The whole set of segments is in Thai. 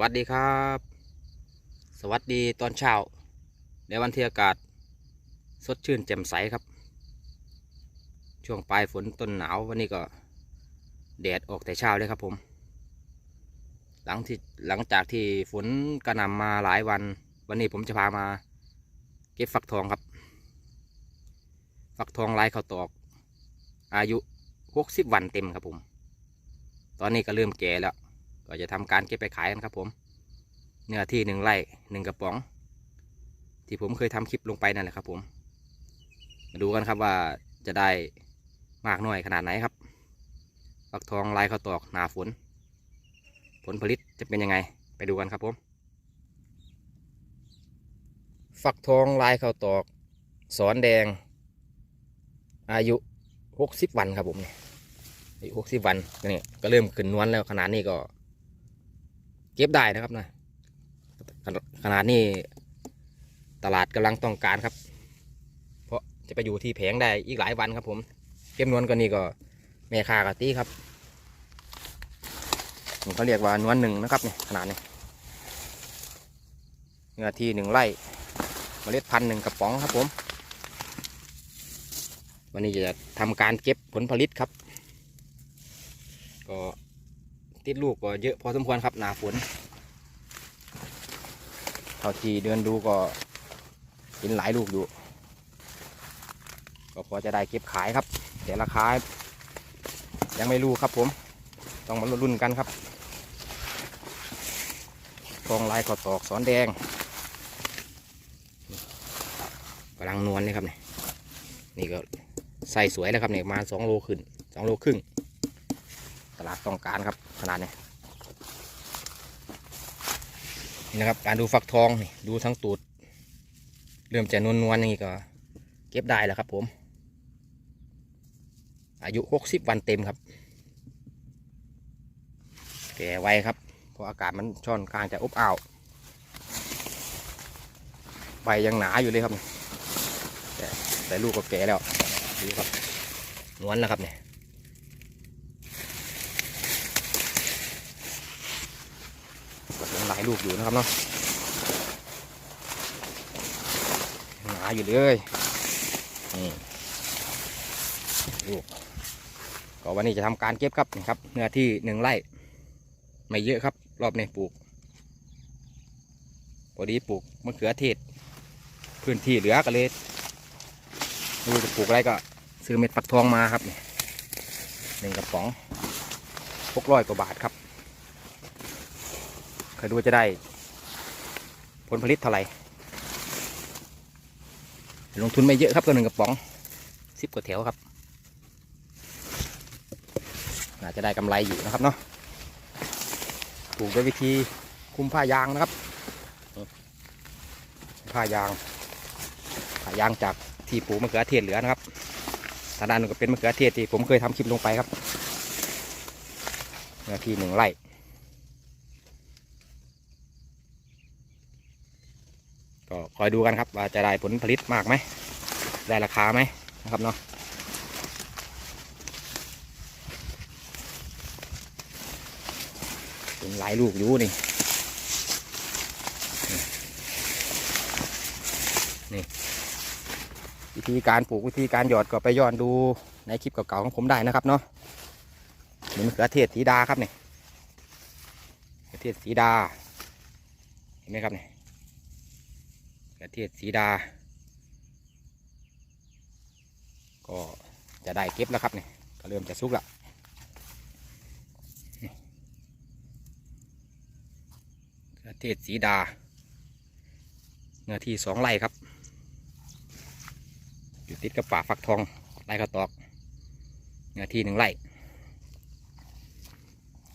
วัสดีครับ สวัสดีตอนเช้า ในวันที่อากาศ สดชื่นแจ่มใสครับ ช่วงปลายฝนต้นหนาววันนี้ก็แดดออกแต่เช้าเลยครับผม หลังที่หลังจากที่ฝนกระหน่ำมาหลายวัน วันนี้ผมจะพามาเก็บฟักทองครับ ฟักทองลายข้าวตอก อายุหกสิบวันเต็มครับผม ตอนนี้ก็เริ่มแก่แล้ว ก็จะทำการเก็บไปขายกันครับ ผมเนื้อที่หนึ่งไร่หนึ่งกระป๋อง ที่ผมเคยทำคลิปลงไปนั่นแหละครับ ผม มาดูกันครับว่าจะได้มากน้อยขนาดไหนครับฟักทองลายข้าวตอกหนาฝน ผลผลิตจะเป็นยังไง ไปดูกันครับผม ฟักทองลายข้าวตอกสอนแดง อายุหกสิบวันครับผมเนี่ยอายุหกสิบวันนี่ก็เริ่มขึ้นนวลแล้วขนาดนี้ก็ ก็บได้นะครับนะขนาดนี้ตลาดกำลังต้องการครับ เพราะจะไปอยู่ที่แผงได้อีกหลายวันครับผมเก็บนวลก็นี่ก็แม่คากะตีครับนี่เขาเรียกว่านวลหนึ่งนะครับเนี่ยขนาดนี้เนื้อที่หนึ่งไร่เมล็ดพันธุ์หนึ่งกระป๋องครับผม วันนี้จะทำการเก็บผลผลิตครับ ก็ ติดลูกก็เยอะพอสมควรครับหนาฝนเท่าที่เดินดูก็เห็นหลายลูกอยู่ ก็พอจะได้เก็บขายครับ แต่ราคายังไม่รู้ครับผม ต้องมาลุ้นกันครับทองลายขอตอกสอนแดงกำลังนวลเลยครับเนี่ยนี่ก็ใส่สวยแล้วครับเนี่ยประมาณสองโลขึ้นสองโลครึ่ง ลาดต้องการครับขนาดนี้นี่นะครับการดูฟักทองนี่ดูทั้งตูด เริ่มจะนวลนวลอย่างนี้ก็ เก็บได้แล้วครับผม อายุหกสิบวันเต็มครับ แก่ไวครับเพราะอากาศมันช่อนกลางจะอบอ้าวใบยังหนาอยู่เลยครับแต่แต่ลูกก็แก่แล้วดูครับนวลแล้วครับเนี่ย ก็ยัง หลายลูกอยู่นะครับเนาะหนาอยู่เลยนี่ลูกก็วันนี้จะทำการเก็บครับนี่ครับ เนื้อที่หนึ่งไร่ไม่เยอะครับ รอบนี้ปลูกพอดีปลูกมะเขือเทศ พื้นที่เหลือก็เลยดูจะปลูกอะไรก็ซื้อเม็ดฟักทองมาครับนี่หนึ่งกระป๋องหกร้อยกว่าบาทครับ เคยดูจะได้ ผลผลิตเท่าไหร่ ลงทุนไม่เยอะครับตัวหนึ่งกระป๋องสิบกว่าแถวครับน่าจะได้กำไรอยู่นะครับเนาะปลูกด้วยวิธีคุมผ้ายางนะครับผ้ายางผ้ายางจากที่ปลูกมะเขือเทศเหลือนะครับทางด้านนู้นก็เป็นมะเขือเทศที่ผมเคยทำคลิปลงไปครับเนื้อที่หนึ่งไร่ ก็ค อยดูกันครับว่าจะได้ผลผลิตมากไหมได้ราคาไหมนะครับเนาะเป็นหลายลูกอยู่นี่นี่วิธีการปลูกวิธีการหยอดก็ไปย้อนดูในคลิปเก่าๆของผมได้นะครับเนาะนี่มะเขือเทศสีดาครับเนี่มะเขือเทศสีดาเห็นไหมครับเนี่ย กระเทียดสีดา ก็จะได้เก็บแล้วครับเนี่ยก็เริ่มจะสุกแล้วกระเทียดสีดาเนื้อที่สองไร่ครับอยู่ติดกับป่าฟักทองไร่ข้าวตอกเนื้อที่หนึ่งไร่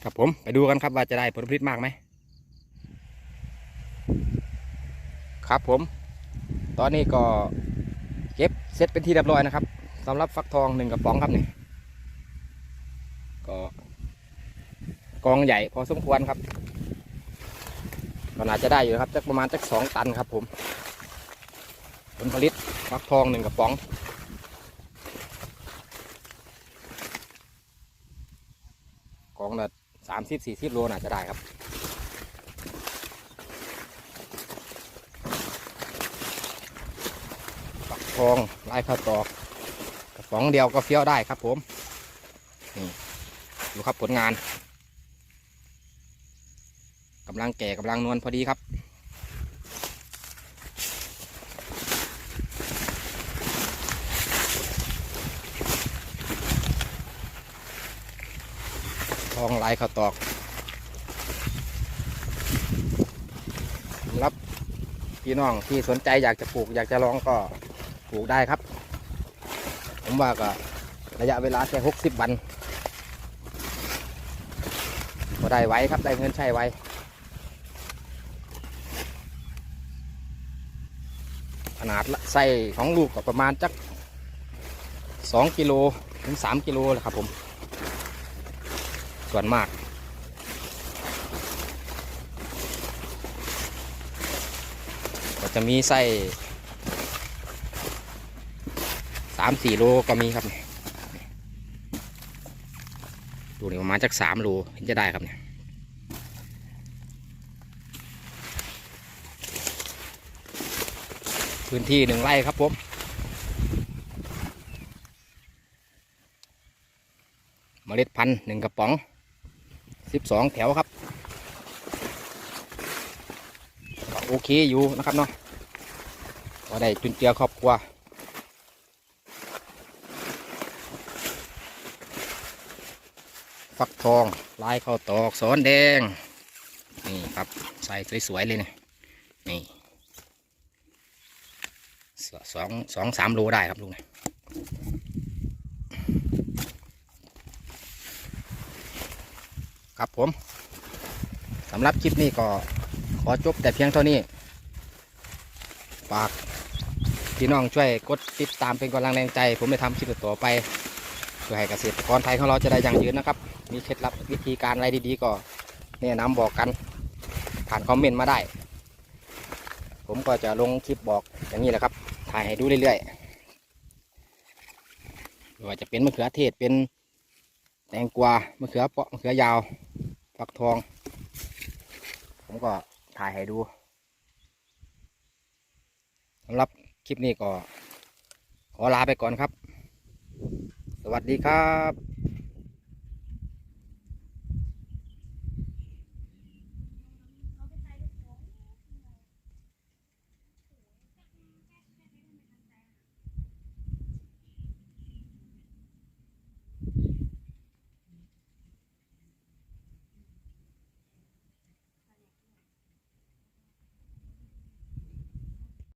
ครับผมไปดูกันครับว่าจะได้ผลผลิตมากไหมครับผม ตอนนี้ก็เก็บเสร็จเป็นที่เรียบร้อยนะครับสำหรับฟักทองหนึ่งกระป๋องครับนี่ก็กองใหญ่พอสมควรครับก็น่าจะได้อยู่ครับจักประมาณจักสองตันครับผมผลผลิตฟักทองหนึ่งกระป๋อง กองละสามสิบสี่สิบโลน่าจะได้ครับ ทองลายข้าวตอกกระป๋องเดียวก็เฟี้ยวได้ครับผมนี่ดูครับผลงานกำลังแก่กำลังนวลพอดีครับทองลายข้าวตอกรับพี่น้องที่สนใจอยากจะปลูกอยากจะลองก็ ปลูกได้ครับ ผมว่าก็ระยะเวลาแค่หกสิบวันก็ได้ไว้ครับได้เงินใช้ไว้ขนาดไส้ของลูกก็ประมาณจักสองกิโลถึงสามกิโลแหละครับผม ส่วนมาก ก็จะมีไส้สามสี่โลก็มีครับเนี่ยดูนี่ประมาณจากสามโลเห็นจะได้ครับเนี่ยพื้นที่หนึ่งไร่ครับผมเมล็ดพันธุ์หนึ่งกระป๋องสิบสองแถวครับโอเคอยู่นะครับเนาะก็ได้จุนเจือครอบครัว ฟักทองลายข้าวตอกสอนแดง นี่ครับใส่สวยๆเลยเนี่ยนี่สองสองสามโลได้ครับลุงเนี่ยครับผมสำหรับคลิปนี้ก็ขอจบแต่เพียงเท่านี้ฝากพี่น้องช่วยกดติดตามเป็นกำลังแรงใจ ผมจะทำคลิปต่อไปเพื่อให้เกษตรกรไทยของเราจะได้ยั่งยืนนะครับ มีเคล็ดลับวิธีการอะไรดีๆก็แนะนำบอกกัน ผ่านคอมเมนต์มาได้ ผมก็จะลงคลิปบอกอย่างนี้แหละครับ ถ่ายให้ดูเรื่อยๆไม่ว่าจะเป็นมะเขือเทศเป็นแตงกวามะเขือเปาะมะเขือยาวฟักทอง ผมก็ถ่ายให้ดูสำหรับคลิปนี้ก็ขอลาไปก่อนครับ สวัสดีครับ